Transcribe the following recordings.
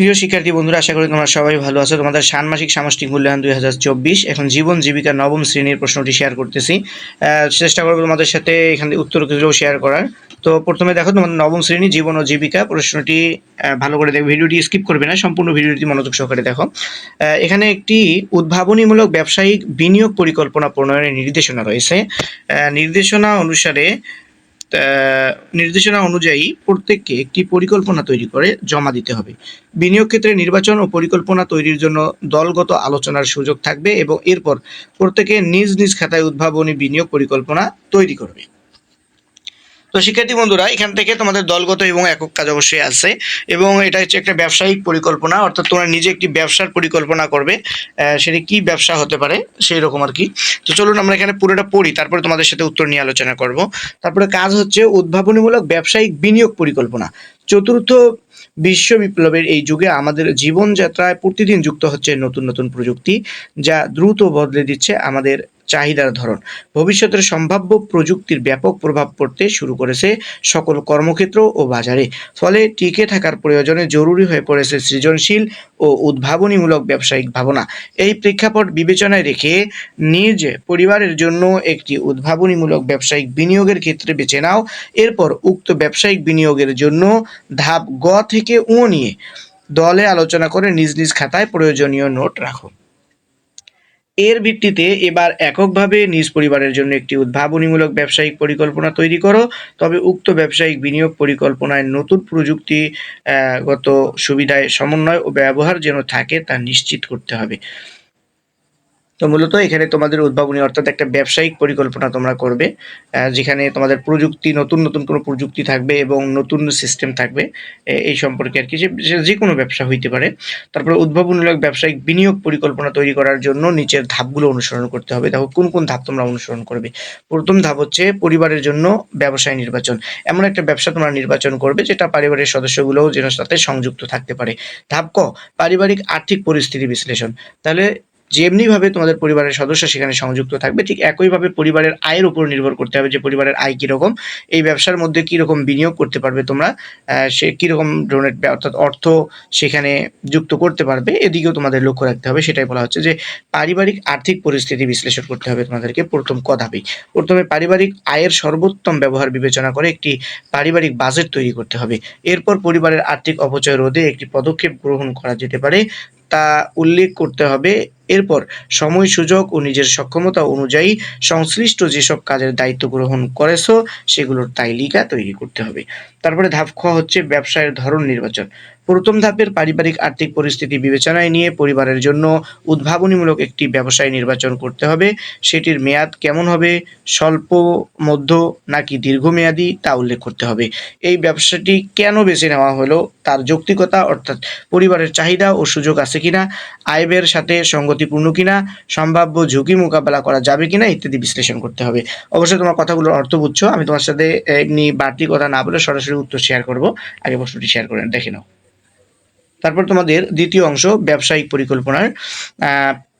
প্রিয় শিক্ষার্থী বন্ধুরা, আশা করি তোমরা সবাই ভালো আছো। তোমাদের ষান্মাসিক সামষ্টিক মূল্যায়ন দুই হাজার চব্বিশ। এখন জীবন, জীবিকা, নবম শ্রেণির প্রশ্নটি শেয়ার করতেছি। চেষ্টা করব তোমাদের সাথে এখানে উত্তর কিছুও শেয়ার করার। তো প্রথমে দেখো, তোমাদের নবম শ্রেণি, জীবন ও জীবিকা প্রশ্নটি ভালো করে দেখো ভিডিওটি স্কিপ করবে না, সম্পূর্ণ ভিডিওটি মনোযোগ সহকারে দেখো। এখানে একটি উদ্ভাবনীমূলক ব্যবসায়িক বিনিয়োগ পরিকল্পনা প্রণয়নের নির্দেশনা রয়েছে। নির্দেশনা অনুসারে নির্দেশনা অনুযায়ী প্রত্যেককে একটি পরিকল্পনা তৈরি করে জমা দিতে হবে। বিনিয়োগ ক্ষেত্রে নির্বাচন ও পরিকল্পনা তৈরির জন্য দলগত আলোচনার সুযোগ থাকবে এবং এরপর প্রত্যেকে নিজ নিজ খাতায় উদ্ভাবনী বিনিয়োগ পরিকল্পনা তৈরি করবে। তো শিক্ষার্থী বন্ধুরা, এখান থেকে তোমাদের দলগত এবং একক কাজ অবশ্যই আছে এবং এটা হচ্ছে একটা ব্যবসায়িক পরিকল্পনা, অর্থাৎ তোমরা নিজে একটি ব্যবসার পরিকল্পনা করবে সেটা কি ব্যবসা হতে পারে সেই রকম আর কি। তো চলুন আমরা এখানে পুরোটা পড়ি, তারপরে তোমাদের সাথে উত্তর নিয়ে আলোচনা করব। তারপরে কাজ হচ্ছে উদ্ভাবনীমূলক ব্যবসায়িক বিনিয়োগ পরিকল্পনা। চতুর্থ বিশ্ব বিপ্লবের এই যুগে আমাদের জীবনযাত্রায় প্রতিদিন যুক্ত হচ্ছে নতুন নতুন প্রযুক্তি, যা দ্রুত বদলে দিচ্ছে আমাদের চাহিদার ধরন। ভবিষ্যতের সম্ভাব্য প্রযুক্তির ব্যাপক প্রভাব পড়তে শুরু করেছে সকল কর্মক্ষেত্র ও বাজারে। ফলে টিকে থাকার প্রয়োজনে জরুরি হয়ে পড়েছে সৃজনশীল ও উদ্ভাবনীমূলক ব্যবসায়িক ভাবনা। এই প্রেক্ষাপট বিবেচনায় রেখে নিজ পরিবারের জন্য একটি উদ্ভাবনীমূলক ব্যবসায়িক বিনিয়োগের ক্ষেত্রে বেছে নাও। এরপর উক্ত ব্যবসায়িক বিনিয়োগের জন্য ধাপ গ থেকে উ নিয়ে দলে আলোচনা করে নিজ নিজ খাতায় প্রয়োজনীয় নোট রাখো। এর ভিত্তিতে এবার এককভাবে নিজ পরিবারের জন্য একটি উদ্ভাবনীমূলক ব্যবসায়িক পরিকল্পনা তৈরি করো। তবে উক্ত ব্যবসায়িক বিনিয়োগ পরিকল্পনায় নতুন প্রযুক্তি গত সুবিধায় সমন্বয় ও ব্যবহার যেন থাকে তা নিশ্চিত করতে হবে। তো মূলত এখানে তোমাদের উদ্ভাবনী অর্থাৎ একটা ব্যবসায়িক পরিকল্পনা তোমরা করবে যেখানে তোমাদের প্রযুক্তি, নতুন নতুন কোনো প্রযুক্তি থাকবে এবং নতুন সিস্টেম থাকবে এই সম্পর্কে আর কি, যে কোনো ব্যবসা হইতে পারে। তারপরে উদ্ভাবনমূলক ব্যবসায়িক বিনিয়োগ পরিকল্পনা তৈরি করার জন্য নিচের ধাপগুলো অনুসরণ করতে হবে। দেখো, কোন কোন ধাপ তোমরা অনুসরণ করবে? প্রথম ধাপ হচ্ছে পরিবারের জন্য ব্যবসায় নির্বাচন। এমন একটা ব্যবসা তোমরা নির্বাচন করবে, যেটা পরিবারের সদস্যগুলোও যেন সাথে সংযুক্ত থাকতে পারে। ধাপ ক, পারিবারিক আর্থিক পরিস্থিতি বিশ্লেষণ। তাহলে যেমনিভাবে তোমাদের পরিবারের সদস্য সেখানে সংযুক্ত থাকবে, ঠিক একইভাবে পরিবারের আয়ের উপর নির্ভর করতে হবে যে পরিবারের আয় কীরকম। এই ব্যবসার মধ্যে কীরকম বিনিয়োগ করতে পারবে তোমরা সে কীরকম ধরনের অর্থাৎ অর্থ সেখানে যুক্ত করতে পারবে, এদিকেও তোমাদের লক্ষ্য রাখতে হবে। সেটাই বলা হচ্ছে যে পারিবারিক আর্থিক পরিস্থিতি বিশ্লেষণ করতে হবে তোমাদেরকে প্রথম কথাবেই প্রথমে পারিবারিক আয়ের সর্বোত্তম ব্যবহার বিবেচনা করে একটি পারিবারিক বাজেট তৈরি করতে হবে। এরপর পরিবারের আর্থিক অপচয় রোধে একটি পদক্ষেপ গ্রহণ করা যেতে পারে, তা উল্লেখ করতে হবে এরপর সময় সুযোগ ও নিজের সক্ষমতা অনুযায়ী সংশ্লিষ্ট যেসব কাজের দায়িত্ব গ্রহণ করেছ, সেগুলোর তালিকা তৈরি করতে হবে। তারপরে ধাপ খ হচ্ছে ব্যবসায়ের ধরন নির্বাচন। প্রথম ধাপের পারিবারিক আর্থিক পরিস্থিতি বিবেচনায় নিয়ে পরিবারের জন্য উদ্ভাবনীমূলক একটি ব্যবসায় নির্বাচন করতে হবে। সেটির মেয়াদ কেমন হবে, স্বল্প, মধ্য নাকি দীর্ঘমেয়াদী, তা উল্লেখ করতে হবে। এই ব্যবসাটি কেন বেছে নেওয়া হলো, তার যৌক্তিকতা অর্থাৎ পরিবারের চাহিদা ও সুযোগ আছে কিনা, আয় ব্যয়ের সাথে সঙ্গতিপূর্ণ কিনা, সম্ভাব্য ঝুঁকি মোকাবেলা করা যাবে কিনা ইত্যাদি বিশ্লেষণ করতে হবে। অবশ্যই তোমার কথাগুলোর অর্থ বুঝছ। আমি তোমার সাথে এমনি বাড়তি কথা না বলে সরাসরি উত্তর শেয়ার করব। আগে প্রশ্নটি শেয়ার করে দেখে নাও। তারপর তোমাদের দ্বিতীয় অংশ, ব্যবসায়িক পরিকল্পনার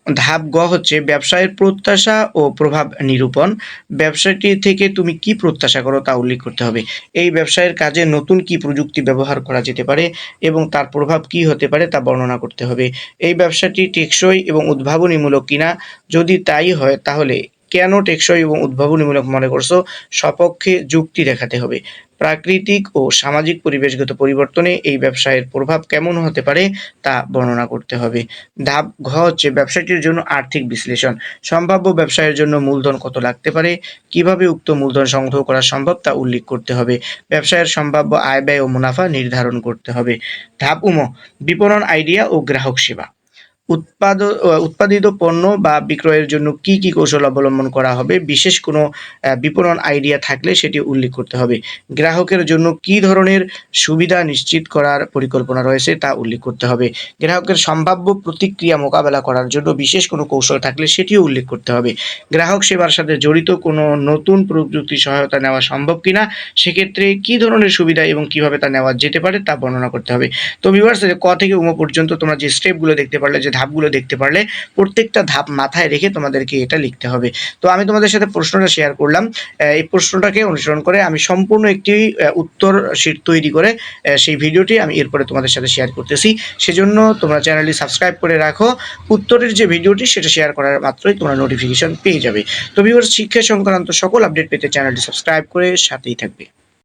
ধাপ গ হচ্ছে ব্যবসায়ের প্রত্যাশা ও প্রভাব নিরূপণ। ব্যবসাটি থেকে তুমি কি প্রত্যাশা করো তা উল্লেখ করতে হবে। এই ব্যবসায়ের কাজে নতুন কি প্রযুক্তি ব্যবহার করা যেতে পারে এবং তার প্রভাব কি হতে পারে তা বর্ণনা করতে হবে। এই ব্যবসাটি টেকসই এবং উদ্ভাবনীমূলক কিনা? যদি তাই হয়, তাহলে কেন টেকসই এবং উদ্ভাবনীমূলক মনে করছ? সপক্ষে যুক্তি দেখাতে হবে। প্রাকৃতিক ও সামাজিক পরিবেশগত পরিবর্তনে এই ব্যবসায়ের প্রভাব কেমন হতে পারে তা বর্ণনা করতে হবে। ধাপ ঘ হচ্ছে ব্যবসাটির জন্য আর্থিক বিশ্লেষণ। সম্ভাব্য ব্যবসায়ের জন্য মূলধন কত লাগতে পারে? কীভাবে উক্ত মূলধন সংগ্রহ করা সম্ভব তা উল্লেখ করতে হবে। ব্যবসায়ের সম্ভাব্য আয় ব্যয় ও মুনাফা নির্ধারণ করতে হবে। ধাপ উম, বিপণন আইডিয়া ও গ্রাহক সেবা। উৎপাদ উৎপাদিত পণ্য বা বিক্রয়ের জন্য কি কি কৌশল অবলম্বন করা হবে? বিশেষ কোনো বিপণন আইডিয়া থাকলে সেটি উল্লেখ করতে হবে। গ্রাহকের জন্য কি ধরনের সুবিধা নিশ্চিত করার পরিকল্পনা রয়েছে তা উল্লেখ করতে হবে। গ্রাহকের সম্ভাব্য প্রতিক্রিয়া মোকাবেলা করার জন্য বিশেষ কোনো কৌশল থাকলে সেটিও উল্লেখ করতে হবে। গ্রাহক সেবার সাথে জড়িত কোনো নতুন প্রযুক্তি সহায়তা নেওয়া সম্ভব কিনা? সেক্ষেত্রে কি ধরনের সুবিধা এবং কীভাবে তা নেওয়া যেতে পারে তা বর্ণনা করতে হবে। তো ভিউয়ার্স ক থেকে উম পর্যন্ত তোমরা যে স্টেপগুলো দেখতে পারলে, যে ধাপগুলো দেখতে পারলে প্রত্যেকটা ধাপ মাথায় রেখে তোমাদেরকে এটা লিখতে হবে। তো আমি তোমাদের সাথে প্রশ্নটা শেয়ার করলাম। এই প্রশ্নটাকে অনুসরণ করে আমি সম্পূর্ণ একটি উত্তর শিট তৈরি করে সেই ভিডিওটি আমি এরপরে তোমাদের সাথে শেয়ার করতেছি। সেজন্য তোমরা চ্যানেলটি সাবস্ক্রাইব করে রাখো। উত্তরের যে ভিডিওটি সেটা শেয়ার করার মাত্রই তোমরা নোটিফিকেশন পেয়ে যাবে। তো ভিউয়ার্স শিক্ষা সংক্রান্ত সকল আপডেট পেতে চ্যানেলটি সাবস্ক্রাইব করে সাথেই থাকবে।